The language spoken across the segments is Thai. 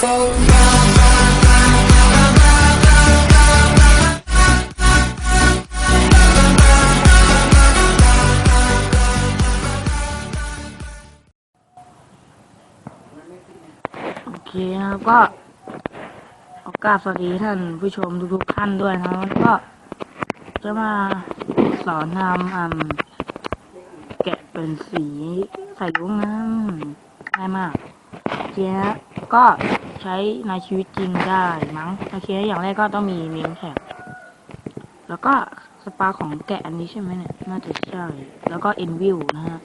โอเคครับก็โอกาสสวัสดีท่านผู้ชมทุกๆท่านด้วยนะครับแล้วก็จะมาสอนทำอืมแกะเป็นสีใส่ลุงนะง่ายมากโอเคนะก็ ใช้ในชีวิตจริงได้มั้งโอเคอย่างแรกก็ต้องมีเมนแท็กแล้วก็สปาของแกะอันนี้ใช่ไหมเนี่ยน่าจะใช่แล้วก็เอ็นวิวนะฮะ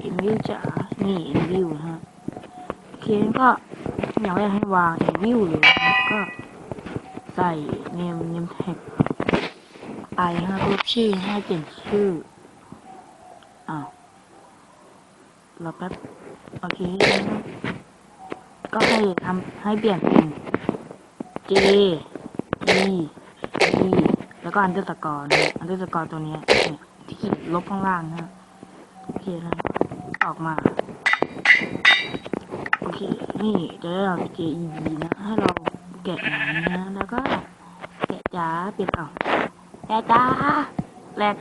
เอ็นวิวจ๋านี่เอ็นวิวนะฮะโอเคก็อย่างแรกให้วางเอ็นวิวเลยแล้วก็ใส่เนมเนมแท็กไปฮะรูปชื่อให้เปลี่ยนชื่ออ้าวรอแป๊บโอเค ก็ให้ทำให้เปลี่ยนเป็น J E E แล้วก็อันเดอร์สกอร์นะอันเดอร์สกอร์ตัวนี้เนี่ยที่ขีดลบข้างล่างนะโอเคนะออกมาโอเคนี่จะได้เรา JEB นะให้เราแกะหนังนะแล้วก็แกะจ๋าเปลี่ยนเอาแกะจ๋าแหลก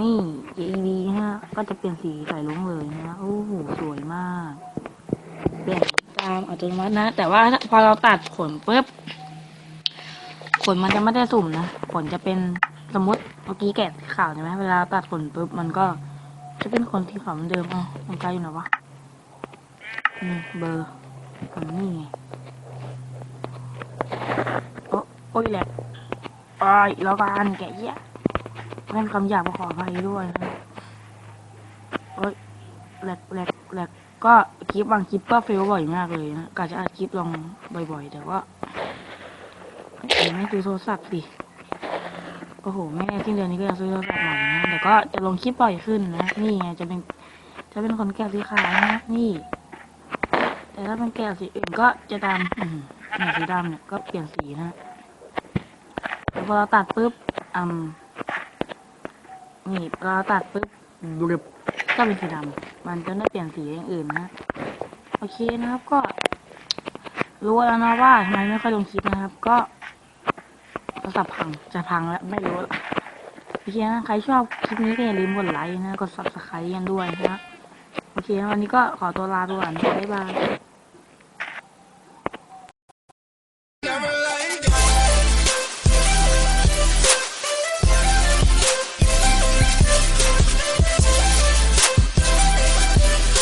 นี่ JEB นะฮะก็จะเปลี่ยนสีใส่ลุงเลยนะโอ้โหสวยมาก เปลี่ยนตามอัตโนมัตินะ แต่ว่าพอเราตัดขนปุ๊บขนมันจะไม่ได้สุ่มนะขนจะเป็นสมมติเมื่อกี้แกะสีขาวใช่ไหมเวลาตัดขนปุ๊บมันก็จะเป็นขนที่ขาวเหมือนเดิมอะมันไกลอยู่นะวะนี่เบอร์ผมนี่ไงโอ้โอ้ยแหลกอ้ายแล้วกันแกะเหี้ยแม่นคำหยาบขออภัยด้วยนะโอ้ย แหลกแหลกแหลกก็คลิปบางคลิปก็เฟลบ่อยมากเลยนะกะจะอัดคลิปลองบ่อยๆ แต่ว่าไม่ดูโทรศัพท์ดิโอ้โหแม่สิ้นเดือนนี้ก็ยังซื้อโทรศัพท์ใหม่นะแต่ก็จะลงคลิปบ่อยขึ้นนะ นี่ไงจะเป็น จะเป็นคนแก้วสีขาวนะ นี่ แต่ถ้าเป็นแก้วสีอื่นก็จะดำอืมเนี่ยสีดำเนี่ยก็เปลี่ยนสีนะพอเราตัดปุ๊บอืมนี่พอเราตัดปุ๊บบึบ ก็เป็นสีดำมันจะไม่เปลี่ยนสีอย่างอื่นนะ โอเคนะครับก็ รู้แล้วนะว่าทำไมไม่ค่อยลงคลิปนะครับ ก็โทรศัพท์พังจะพังแล้วไม่รู้ละโอเคนะใครชอบคลิปนี้ก็อย่าลืมกดไลค์นะกด subscribe กันด้วยนะโอเคนะวันนี้ก็ขอตัวลาไปก่อนบ๊ายบาย